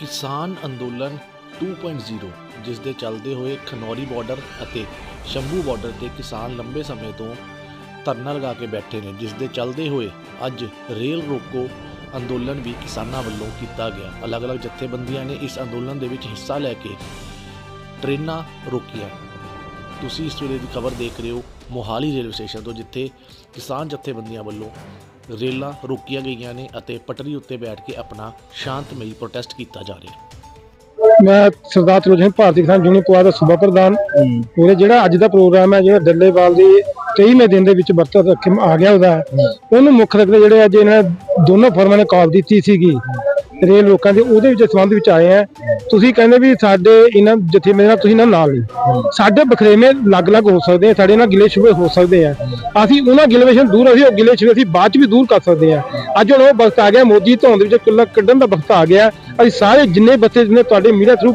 ਕਿਸਾਨ ਅੰਦੋਲਨ 2.0 ਜਿਸ ਦੇ ਚੱਲਦੇ ਹੋਏ ਖਨੌਰੀ ਬਾਰਡਰ ਅਤੇ ਸ਼ੰਭੂ ਬਾਰਡਰ ਤੇ ਕਿਸਾਨ ਲੰਬੇ ਸਮੇਂ ਤੋਂ ਧਰਨਾ ਲਗਾ ਕੇ ਬੈਠੇ ਨੇ ਜਿਸ ਦੇ ਚੱਲਦੇ ਹੋਏ ਅੱਜ ਰੇਲ ਰੋਕੋ ਅੰਦੋਲਨ ਵੀ ਕਿਸਾਨਾਂ ਵੱਲੋਂ ਕੀਤਾ ਗਿਆ। ਅਲੱਗ-ਅਲੱਗ ਜਥੇਬੰਦੀਆਂ ਨੇ ਇਸ ਅੰਦੋਲਨ ਦੇ ਵਿੱਚ ਹਿੱਸਾ ਲੈ ਕੇ ਟ੍ਰੇਨਾਂ ਰੋਕੀਆਂ। ਤੁਸੀਂ ਇਸ ਵੇਲੇ ਦੀ ਖਬਰ ਦੇਖ ਰਹੇ ਹੋ ਮੋਹਾਲੀ ਰੇਲਵੇ ਸਟੇਸ਼ਨ ਤੋਂ, ਜਿੱਥੇ ਕਿਸਾਨ ਜਥੇਬੰਦੀਆਂ ਵੱਲੋਂ ਰੇਲਾਂ ਰੋਕੀਆਂ ਗਈਆਂ ਨੇ ਅਤੇ ਪਟੜੀ ਉੱਤੇ ਬੈਠ ਕੇ ਆਪਣਾ ਸ਼ਾਂਤਮਈ ਪ੍ਰੋਟੈਸਟ ਕੀਤਾ ਜਾ ਰਿਹਾ। ਹੈ ਮੈਂ ਸਰਦਾਰ ਤਰਲੋਚਨ ਸਿੰਘ ਭਾਰਤੀ ਕਿਸਾਨ ਯੂਨੀਅਨ ਪੁਆ ਦਾ ਸੂਬਾ ਪ੍ਰਧਾਨ। ਉਹਦੇ ਜਿਹੜਾ ਅੱਜ ਦਾ ਪ੍ਰੋਗਰਾਮ ਹੈ ਜਿਹੜਾ ਡੱਲੇਵਾਲ ਦੇ 23ਵੇਂ ਦਿਨ ਦੇ ਵਿੱਚ ਵਰਤ ਰੱਖੇ ਆ ਗਿਆ ਉਹਦਾ ਉਹਨੂੰ ਮੁੱਖ ਰੱਖਦੇ ਜਿਹੜੇ ਅੱਜ ਇਹਨਾਂ ਦੋਨੋਂ ਫਰਮਾਂ ਨੇ ਕਾਲ ਦਿੱਤੀ ਸੀਗੀ। ਰੇਲ ਲੋਕਾਂ ਦੇ ਉਹਦੇ ਵਿੱਚ ਸੰਬੰਧ ਵਿੱਚ ਆਏ ਆ ਤੁਸੀਂ ਕਹਿੰਦੇ ਵੀ ਸਾਡੇ ਇਹਨਾਂ ਜਥੇਬੰਦੀਆਂ ਨਾਲ ਤੁਸੀਂ ਇਹਨਾਂ ਨਾਲ ਨਹੀਂ। ਸਾਡੇ ਬਖਰੇਵੇਂ ਅਲੱਗ-ਅਲੱਗ ਹੋ ਸਕਦੇ ਆ ਸਾਡੇ ਨਾਲ ਗਿਲੇ ਸ਼ੁਬੇ ਹੋ ਸਕਦੇ ਆ। ਅਸੀਂ ਉਹਨਾਂ ਗਿਲੇਸ਼ਨ ਦੂਰ ਅਸੀਂ ਉਹ ਗਿਲੇ ਸ਼ੁਬੇ ਅਸੀਂ ਬਾਅਦ ਚ ਵੀ ਦੂਰ ਕਰ ਸਕਦੇ ਆ। ਅੱਜ ਹੁਣ ਉਹ ਵਕਤ ਆ ਗਿਆ ਮੋਦੀ ਧੌਣ ਦੇ ਵਿੱਚ ਕੁੱਲਾ ਕੱਢਣ ਦਾ ਵਕਤ ਆ ਗਿਆ। ਅਸੀਂ ਸਾਰੇ ਜਿੰਨੇ ਬੱਚੇ ਜਿੰਨੇ ਤੁਹਾਡੇ ਮੀਡੀਆ ਥਰੂ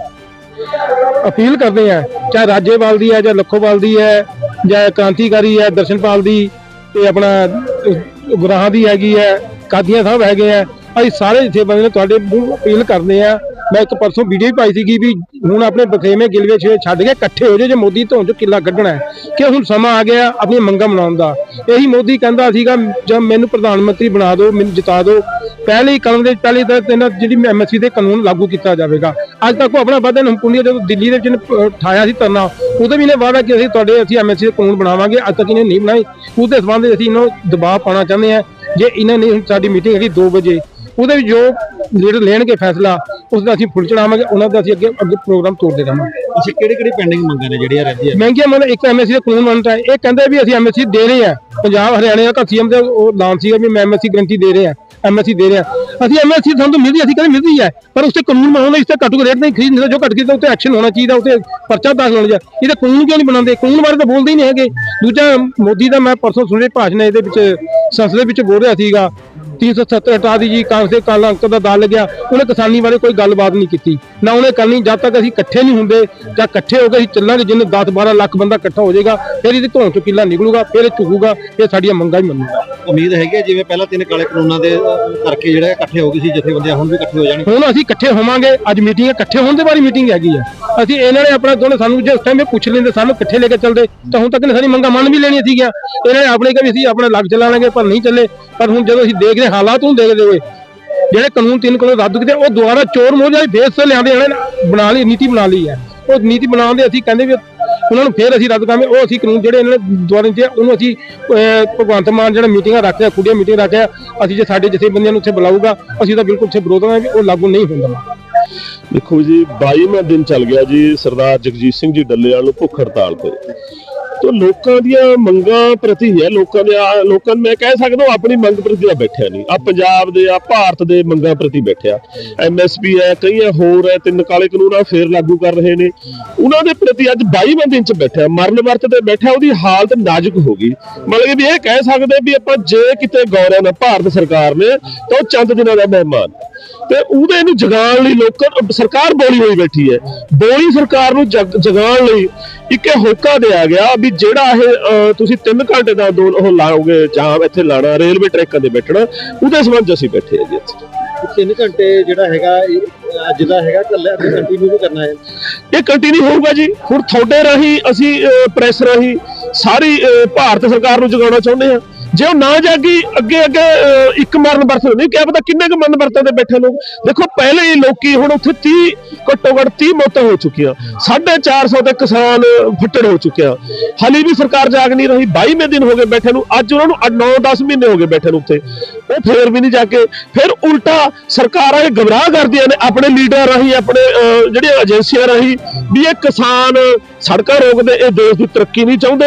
ਅਪੀਲ ਕਰਦੇ ਆ ਚਾਹੇ ਰਾਜੇਵਾਲ ਦੀ ਹੈ ਜਾਂ ਲੱਖੋਵਾਲ ਦੀ ਹੈ ਜਾਂ ਕ੍ਰਾਂਤੀਕਾਰੀ ਹੈ ਦਰਸ਼ਨਪਾਲ ਦੀ ਤੇ ਆਪਣਾ ਅਹ, ਗੁਰਾਹਾਂ ਦੀ ਹੈਗੀ ਹੈ ਕਾਦੀਆਂ ਸਾਹਿਬ ਹੈਗੇ ਆ ਅਸੀਂ ਸਾਰੇ ਜਿੱਥੇ ਬੰਦੇ ਨੇ ਤੁਹਾਡੇ ਮੂੰਹ ਅਪੀਲ ਕਰਦੇ ਆ। ਮੈਂ ਇੱਕ ਪਰਸੋਂ ਵੀਡੀਓ ਵੀ ਪਾਈ ਸੀਗੀ ਵੀ ਹੁਣ ਆਪਣੇ ਬਖੇਵੇਂ ਗਿਲਵੇ ਛੇ ਛੱਡ ਕੇ ਇਕੱਠੇ ਹੋ ਜਾਓ ਜੇ ਮੋਦੀ ਤੋਂ ਚੋਂ ਕਿੱਲਾ ਕੱਢਣਾ ਹੈ। ਕਿ ਹੁਣ ਸਮਾਂ ਆ ਗਿਆ ਆਪਣੀ ਮੰਗਾਂ ਮਨਾਉਣ ਦਾ। ਇਹੀ ਮੋਦੀ ਕਹਿੰਦਾ ਸੀਗਾ ਜਦ ਮੈਨੂੰ ਪ੍ਰਧਾਨ ਮੰਤਰੀ ਬਣਾ ਦਿਓ, ਮੈਨੂੰ ਜਿਤਾ ਦਿਓ। ਪਹਿਲੇ ਹੀ ਕਦਮ ਦੇ, ਪਹਿਲੇ ਤਾਂ ਇਹਨਾਂ ਜਿਹੜੀ ਐਮਐਸਸੀ ਦੇ ਕਾਨੂੰਨ ਲਾਗੂ ਕੀਤਾ ਜਾਵੇਗਾ। ਅੱਜ ਤੱਕ ਉਹ ਆਪਣਾ ਵਾਅਦਾ ਨਮਕੁੰਡੀ ਜਦੋਂ ਦਿੱਲੀ ਦੇ ਵਿੱਚ ਠਾਇਆ ਸੀ ਧਰਨਾ, ਉਹਦੇ ਵੀ ਇਹਨੇ ਵਾਅਦਾ ਕਿ ਅਸੀਂ ਤੁਹਾਡੇ ਅਸੀਂ ਐਮਐਸਸੀ ਦੇ ਕਾਨੂੰਨ ਬਣਾਵਾਂਗੇ, ਅੱਜ ਤੱਕ ਇਹਨੇ ਨਹੀਂ ਬਣਾਏ। ਉਹਦੇ ਸੰਬੰਧ ਵਿੱਚ ਅਸੀਂ ਇਹਨੂੰ ਦਬਾਅ ਪਾਉਣਾ ਚਾਹੁੰਦੇ ਹਾਂ। ਜੇ ਇਹਨਾਂ ਨੇ ਸਾਡੀ ਮੀਟਿੰਗ ਹੈਗੀ 2 ਵਜੇ ਉਹਦੇ ਵਿੱਚ ਜੋ ਲੀਡਰ ਲੈਣਗੇ ਫੈਸਲਾ ਉਸ ਦਾ ਅਸੀਂ ਫੁੱਲ ਚੜਾਵਾਂਗੇ ਉਹਨਾਂ ਦਾ ਅਸੀਂ ਅੱਗੇ ਅੱਗੇ ਪ੍ਰੋਗਰਾਮ ਤੋਰਦੇ ਰਹਾਂਗੇ ਅੱਛਾ ਕਿਹੜੇ ਕਿਹੜੇ ਪੈਂਡਿੰਗ ਮੰਗਾਂ ਨੇ ਜਿਹੜੀਆਂ ਰਹਿੰਦੀਆਂ? ਮਹਿੰਗੀਆਂ ਮਤਲਬ ਇੱਕ ਐਮਐਸਸੀ ਦਾ ਕਾਨੂੰਨ ਬਣਦਾ ਹੈ। ਇਹ ਕਹਿੰਦੇ ਵੀ ਅਸੀਂ ਐਮਐਸਸੀ ਦੇ ਰਹੇ ਹਾਂ। ਪੰਜਾਬ ਹਰਿਆਣੇ ਦਾ ਸੀਐਮ ਦੇ ਉਹ ਐਲਾਨ ਸੀਗਾ ਵੀ ਮੈਂ ਐਮਐਸਸੀ ਗਰੰਟੀ ਦੇ ਰਹੇ ਹਾਂ ਐਮਐਸਸੀ ਦੇ ਰਹੇ। ਹਾਂ ਅਸੀਂ ਐਮਐਸਸੀ ਸਾਨੂੰ ਤਾਂ ਮਿਲਦੀ ਅਸੀਂ ਕਹਿੰਦੇ ਮਿਲਦੀ ਹੈ ਪਰ ਉਸ ਤੇ ਕਾਨੂੰਨ ਬਣਾਉਣਾ ਇਸ ਤੇ ਘੱਟ ਰੇਟ ਨਹੀਂ ਖਰੀਦ ਨਹੀਂ ਜੋ ਘੱਟ ਖਰੀਦਦਾ ਉੱਤੇ ਐਕਸ਼ਨ ਹੋਣਾ ਚਾਹੀਦਾ ਉੱਤੇ ਪਰਚਾ ਦਾਖਲ ਹੋਣਾ ਚਾਹੀਦਾ। ਇਹਦੇ ਕਾਨੂੰਨ ਕਿਉਂ ਨਹੀਂ ਬਣਾਉਂਦੇ? ਕਾਨੂੰਨ ਬਾਰੇ ਤਾਂ ਬੋਲਦੇ ਹੀ ਨਹੀਂ ਹੈਗੇ। ਦੂਜਾ ਮੋਦੀ ਦਾ ਮੈਂ ਪਰਸੋਂ ਸੁਣੇ ਭਾਸ਼ਣ ਇਹਦੇ ਵਿੱਚ ਸੰਸਦ ਦੇ ਵਿੱਚ ਬੋਲ ਰਿਹਾ ਸੀਗਾ। 370 ਹਟਾ ਦੀ ਜੀ ਕਾਂਗਰਸ ਦੇ ਕਾਲਾ ਅੰਕ ਦਾ ਦਾਲ ਲੱਗਿਆ ਉਹਨੇ ਕਿਸਾਨੀ ਬਾਰੇ ਕੋਈ ਗੱਲਬਾਤ ਨਹੀਂ ਕੀਤੀ। ਨਾ ਉਹਨੇ ਕਰਨੀ ਜਦ ਤੱਕ ਅਸੀਂ ਇਕੱਠੇ ਨਹੀਂ ਹੁੰਦੇ ਜਾਂ ਇਕੱਠੇ ਹੋ ਕੇ ਅਸੀਂ ਚੱਲਾਂਗੇ ਜਿੰਨੇ 10 12 ਲੱਖ ਬੰਦਾ ਇਕੱਠਾ ਹੋ ਜਾਏਗਾ ਫਿਰ ਇਹਦੇ ਧੌਣ ਚੋਂ ਕਿੱਲਾ ਨਿਕਲੂਗਾ ਫਿਰ ਇਹ ਝੁਕੂਗਾ ਫਿਰ ਸਾਡੀਆਂ ਮੰਗਾਂ ਹੀ ਮੰਨੂਗਾ ਉਮੀਦ ਹੈਗੀ ਹੈ ਜਿਵੇਂ ਪਹਿਲਾਂ ਤਿੰਨ ਕਾਲੇ ਕਾਨੂੰਨਾਂ ਦੇ ਕਰਕੇ ਜਿਹੜਾ ਇਕੱਠੇ ਹੋ ਗਏ ਸੀ ਜਥੇਬੰਦੀਆਂ ਹੁਣ ਵੀ ਇਕੱਠੇ ਹੋ ਜਾਣਗੇ। ਹੁਣ ਅਸੀਂ ਇਕੱਠੇ ਹੋਵਾਂਗੇ ਅੱਜ ਮੀਟਿੰਗ ਇਕੱਠੇ ਹੋਣ ਦੇ ਬਾਰੇ ਮੀਟਿੰਗ ਹੈਗੀ ਆ ਅਸੀਂ ਇਹਨਾਂ ਨੇ ਆਪਣਾ ਦੋਨੇ ਸਾਨੂੰ ਜੇ ਉਸ ਟਾਈਮ ਇਹ ਪੁੱਛ ਲੈਂਦੇ ਸਾਨੂੰ ਇਕੱਠੇ ਲੈ ਕੇ ਚੱਲਦੇ ਤਾਂ ਹੁਣ ਤੱਕ ਨੇ ਸਾਡੀ ਮੰਗਾਂ ਮੰਨ ਵੀ ਲੈਣੀਆਂ ਸੀਗੀਆਂ। ਇਹਨਾਂ ਨੇ ਆਪਣੇ ਕਿ ਵੀ ਅਸੀਂ ਆਪਣਾ ਲੱਗ ਚਲਾਣਗੇ ਪਰ ਨਹੀਂ ਚੱਲੇ। ਪਰ ਹੁਣ ਜਦੋਂ ਅਸੀਂ ਦੇਖਦੇ ਹਾਲਾਤ ਨੂੰ ਦੇਖਦੇ ਹੋਏ, ਜਿਹੜੇ ਕਾਨੂੰਨ ਤਿੰਨ ਕਾਨੂੰਨ ਰੱਦ ਕੀਤੇ, ਉਹ ਦੁਬਾਰਾ ਚੋਰ ਮੋਜਾ ਦੀ ਤੇ ਲਿਆਂਦੇ ਇਹਨਾਂ ਬਣਾ ਲਈ, ਨੀਤੀ ਬਣਾ ਲਈ ਹੈ। ਉਹ ਨੀਤੀ ਬਣਾਉਣ ਦੇ ਅਸੀਂ ਕਹਿੰਦੇ ਵੀ ਉਹਨਾਂ ਨੂੰ ਫੇਰ ਅਸੀਂ ਰੱਦ ਕਰਾਂਗੇ, ਉਹ ਅਸੀਂ ਕਾਨੂੰਨ ਜਿਹੜੇ ਇਹਨਾਂ ਨੇ ਦੁਆਰਾ ਦਿੱਤੇ ਉਹਨੂੰ ਅਸੀਂ ਭਗਵੰਤ ਮਾਨ ਜਿਹੜਾ ਮੀਟਿੰਗਾਂ ਰੱਖਿਆ ਕੁੜੀਆਂ ਮੀਟਿੰਗ ਰੱਖਿਆ, ਅਸੀਂ ਜੇ ਸਾਡੇ ਜਥੇਬੰਦੀਆਂ ਨੂੰ ਉੱਥੇ ਬੁਲਾਊਗਾ, ਅਸੀਂ ਤਾਂ ਬਿਲਕੁਲ ਉੱਥੇ ਵਿਰੋਧ ਕਰਾਂਗੇ, ਉਹ ਲਾਗੂ ਨਹੀਂ ਹੁੰਦਾ ਦੇਖੋ ਜੀ 22ਵਾਂ ਦਿਨ ਚੱਲ ਗਿਆ ਜੀ ਸਰਦਾਰ ਜਗਜੀਤ ਸਿੰਘ ਜੀ ਡੱਲੇਵਾਲ ਨੂੰ ਭੁੱਖ ਹੜਤਾਲ ਤੇ। ਤੋ ਲੋਕਾਂ ਦੀਆਂ ਮੰਗਾਂ ਪ੍ਰਤੀ ਹੈ, ਲੋਕਾਂ ਦੇ ਲੋਕਾਂ ਮੈਂ ਕਹਿ ਸਕਦਾ ਆਪਣੀ ਮੰਗ ਪ੍ਰਤੀ ਆ ਬੈਠਿਆ ਨਹੀਂ। ਆ ਪੰਜਾਬ ਦੇ ਆ ਭਾਰਤ ਦੇ ਮੰਗਾਂ ਪ੍ਰਤੀ ਬੈਠਿਆ। ਐਮਐਸਪੀ ਹੈ ਕਈ ਹੋਰ ਹੈ, ਤਿੰਨ ਕਾਲੇ ਕਾਨੂੰਨ ਆ, ਫੇਰ ਲਾਗੂ ਕਰ ਰਹੇ ਨੇ। ਉਹਨਾਂ ਦੇ ਪ੍ਰਤੀ ਅੱਜ 22ਵਾਂ ਦਿਨ ਚ ਬੈਠਿਆ, ਮਰਨ ਵਰਤ ਤੇ ਬੈਠਾ ਉਹਦੀ ਹਾਲਤ ਨਾਜ਼ੁਕ ਹੋ ਗਈ। ਮਤਲਬ ਵੀ ਇਹ ਕਹਿ ਸਕਦੇ ਵੀ ਆਪਾਂ ਜੇ ਕਿਤੇ ਗੌਰਿਆ ਨਾ ਭਾਰਤ ਸਰਕਾਰ ਨੇ, ਤਾਂ ਉਹ ਚੰਦ ਦਿਨਾਂ ਦਾ ਮਹਿਮਾਨ ਤੇ ਉਹਦੇ ਨੂੰ ਜਗਾਉਣ ਲਈ ਲੋਕਾਂ ਸਰਕਾਰ ਬੋਲੀ ਹੋਈ ਬੈਠੀ ਹੈ। ਬੋਲੀ ਸਰਕਾਰ ਨੂੰ ਜਗ- ਜਗਾਉਣ ਲਈ ਇੱਕ ਇਹ ਹੋਕਾ ਦਿਆ ਗਿਆ ਵੀ ਜਿਹੜਾ ਇਹ ਤੁਸੀਂ 3 ਘੰਟੇ ਦਾ ਦੋ ਉਹ ਲਾਓਗੇ ਜਾਂ ਇੱਥੇ ਲਾਣਾ ਰੇਲਵੇ ਟਰੈਕਾਂ ਤੇ ਬੈਠਣਾ ਉਹਦੇ ਸੰਬੰਧ ਅਸੀਂ ਬੈਠੇ ਹਾਂ ਜੀ ਇੱਥੇ ਤਿੰਨ ਘੰਟੇ ਜਿਹੜਾ ਹੈਗਾ ਅੱਜ ਦਾ ਹੈਗਾ ਕੱਲ ਅਸੀਂ ਕੰਟੀਨਿਊ ਵੀ ਕਰਨਾ ਹੈ? ਇਹ ਕੰਟੀਨਿਊ ਹੋਊਗਾ ਜੀ। ਹੁਣ ਤੁਹਾਡੇ ਰਾਹੀਂ ਅਸੀਂ ਪ੍ਰੈਸ ਰਾਹੀਂ ਸਾਰੀ ਭਾਰਤ ਸਰਕਾਰ ਨੂੰ ਜਗਾਉਣਾ ਚਾਹੁੰਦੇ ਹਾਂ। ਜੇ ਉਹ ਨਾ ਜਾਗੀ, ਅੱਗੇ ਅੱਗੇ ਇੱਕ ਮਰਨ ਵਰਤ ਨਹੀਂ ਕਿਹਾ ਪਤਾ ਕਿੰਨੇ ਕੁ ਮਰਨ ਵਰਤਾਂ ਤੇ ਬੈਠੇ ਲੋਕ। ਦੇਖੋ, ਪਹਿਲੇ ਹੀ ਲੋਕੀ ਹੁਣ ਉੱਥੇ 30 ਘੱਟੋ ਘੱਟ 30 ਮੌਤਾਂ ਹੋ ਚੁੱਕੀਆਂ। 450 ਤੇ ਕਿਸਾਨ ਫੱਟੜ ਹੋ ਚੁੱਕਿਆ। ਹਾਲੇ ਵੀ ਸਰਕਾਰ ਜਾਗ ਨਹੀਂ ਰਹੀ। 22ਵੇਂ ਦਿਨ ਹੋ ਗਏ ਬੈਠੇ ਨੂੰ। ਅੱਜ ਉਹਨਾਂ ਨੂੰ 9-10 ਮਹੀਨੇ ਹੋ ਗਏ ਬੈਠੇ ਨੂੰ ਉੱਥੇ। ਉਹ ਫੇਰ ਵੀ ਨਹੀਂ ਜਾ ਕੇ। ਫਿਰ ਉਲਟਾ ਸਰਕਾਰਾਂ ਇਹ ਗਮਰਾਹ ਕਰਦੀਆਂ ਨੇ ਆਪਣੇ ਲੀਡਰ ਰਾਹੀਂ, ਆਪਣੇ ਜਿਹੜੀਆਂ ਏਜੰਸੀਆਂ ਰਾਹੀਂ ਵੀ ਇਹ ਕਿਸਾਨ ਸੜਕਾਂ ਰੋਕਦੇ, ਇਹ ਦੇਸ਼ ਦੀ ਤਰੱਕੀ ਨਹੀਂ ਚਾਹੁੰਦੇ,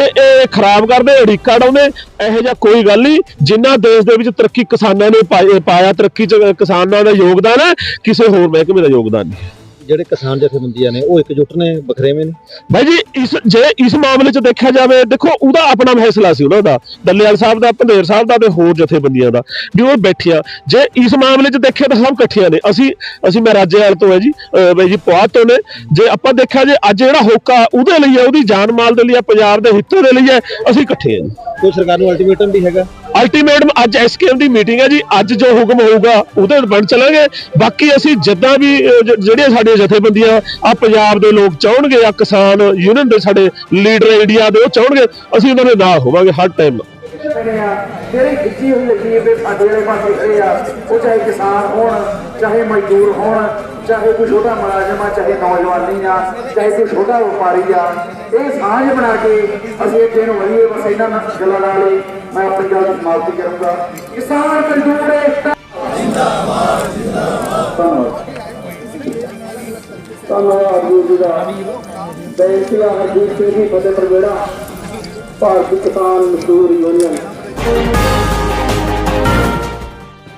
ਇਹ ਇਹ ਖਰਾਬ ਕਰਦੇ ਅੜਿੱਕਾ ਡਾਉਂਦੇ ਇਹੋ ਜਿਹਾ ਕੋਈ ਗੱਲ ਨਹੀਂ। ਜਿੰਨਾ ਦੇਸ਼ ਦੇ ਵਿੱਚ ਤਰੱਕੀ ਕਿਸਾਨਾਂ ਨੇ ਪਾਈ- ਪਾਇਆ ਤਰੱਕੀ ਚ, ਕਿਸਾਨਾਂ ਦਾ ਯੋਗਦਾਨ ਹੈ, ਕਿਸੇ ਹੋਰ ਮਹਿਕਮੇ ਦਾ ਯੋਗਦਾਨ ਨਹੀਂ ਜਿਹੜੇ ਕਿਸਾਨ ਜਥੇਬੰਦੀਆਂ ਨੇ ਉਹ ਇਕਜੁੱਟ ਨੇ ਬਖਰੇਵੇਂ ਨੇ? ਭਾਈ ਜੀ ਇਸ ਜੇ ਇਸ ਮਾਮਲੇ 'ਚ ਦੇਖਿਆ ਜਾਵੇ ਦੇਖੋ ਉਹਦਾ ਆਪਣਾ ਫੈਸਲਾ ਸੀ ਉਹਨਾਂ ਦਾ। ਦੱਲੇਵਾਲ ਸਾਹਿਬ ਦਾ ਭੰਦੇਰ ਸਾਹਿਬ ਦਾ ਤੇ ਹੋਰ ਜਥੇਬੰਦੀਆਂ ਦਾ ਵੀ ਉਹ ਬੈਠੀਆਂ। ਜੇ ਇਸ ਮਾਮਲੇ 'ਚ ਦੇਖਿਆ ਤਾਂ ਸਭ ਇਕੱਠੀਆਂ ਨੇ। ਅਸੀਂ ਅਸੀਂ ਮੈਂ ਰਾਜੇਵਾਲ ਤੋਂ ਹੈ ਜੀ ਬਾਈ ਜੀ ਪੁਆਧ ਤੋਂ ਨੇ। ਜੇ ਆਪਾਂ ਦੇਖਿਆ ਜੇ ਅੱਜ ਜਿਹੜਾ ਹੋਕਾ ਉਹਦੇ ਲਈ ਹੈ ਉਹਦੀ ਜਾਨ ਮਾਲ ਦੇ ਲਈ ਹੈ ਪੰਜਾਬ ਦੇ ਹਿੱਤਾਂ ਦੇ ਲਈ ਹੈ ਅਸੀਂ ਇਕੱਠੇ ਹਾਂ ਜੀ। ਕੋਈ ਸਰਕਾਰ ਨੂੰ ਅਲਟੀਮੇਟਮ ਵੀ ਹੈਗਾ? ਅਲਟੀਮੇਟ ਅੱਜ ਐਸਕੇਐਮ ਦੀ ਮੀਟਿੰਗ ਹੈ ਜੀ, ਅੱਜ ਜੋ ਹੁਕਮ ਹੋਊਗਾ, ਉਹਦੇ ਬਣ ਚਲਾਂਗੇ ਬਾਕੀ ਅਸੀਂ ਜਿੱਦਾਂ ਵੀ ਜਿਹੜੀਆਂ ਸਾਡੀਆਂ ਜਥੇਬੰਦੀਆਂ ਆ ਪੰਜਾਬ ਦੇ ਲੋਕ ਚਾਹਣਗੇ ਆ ਕਿਸਾਨ ਯੂਨੀਅਨ ਦੇ ਸਾਡੇ ਲੀਡਰ ਇੰਡੀਆ ਦੇ, ਉਹ ਚਾਹਣਗੇ, ਅਸੀਂ ਉਹਨਾਂ ਦੇ ਨਾਲ ਹੋਵਾਂਗੇ ਹਰ ਟਾਈਮ ਜਿਹੜੀ ਖਿੱਚੀ ਹੋਈ ਲਕੀਰ ਦੇ ਸਾਡੇ ਵਾਲੇ ਪਾਸੇ ਖੜੇ ਆ, ਉਹ ਚਾਹੇ ਕਿਸਾਨ ਹੋਣ, ਚਾਹੇ ਮਜ਼ਦੂਰ ਹੋਣ, ਚਾਹੇ ਕੋਈ ਛੋਟਾ ਮੁਲਾਜ਼ਮ ਆ, ਚਾਹੇ ਨੌਜਵਾਨੀ ਆ, ਚਾਹੇ ਕੋਈ ਛੋਟਾ ਵਪਾਰੀ ਆ ਇਹ ਸਾਂਝ ਬਣਾ ਕੇ ਅਸੀਂ ਇਹ ਦਿਨ ਵੜੀਏ, ਬਸ ਇਹਨਾਂ ਗੱਲਾਂ ਨਾਲ ਹੀ ਮੈਂ ਆਪਣੀ ਗੱਲ ਦੀ ਸਮਾਪਤੀ ਕਰੂੰਗਾ। ਕਿਸਾਨ ਮਜ਼ਦੂਰ ਏਕਤਾ ਧੰਨਵਾਦ। ਜੀ ਦਾ। ਬੇਨਤੀ ਆ ਹਰਜੀਤ ਸਿੰਘ ਜੀ ਫਤਿਹ ਪ੍ਰਗੜਾ ਭਾਰਤੀ ਕਿਸਾਨ ਮਜ਼ਦੂਰ ਯੂਨੀਅਨ।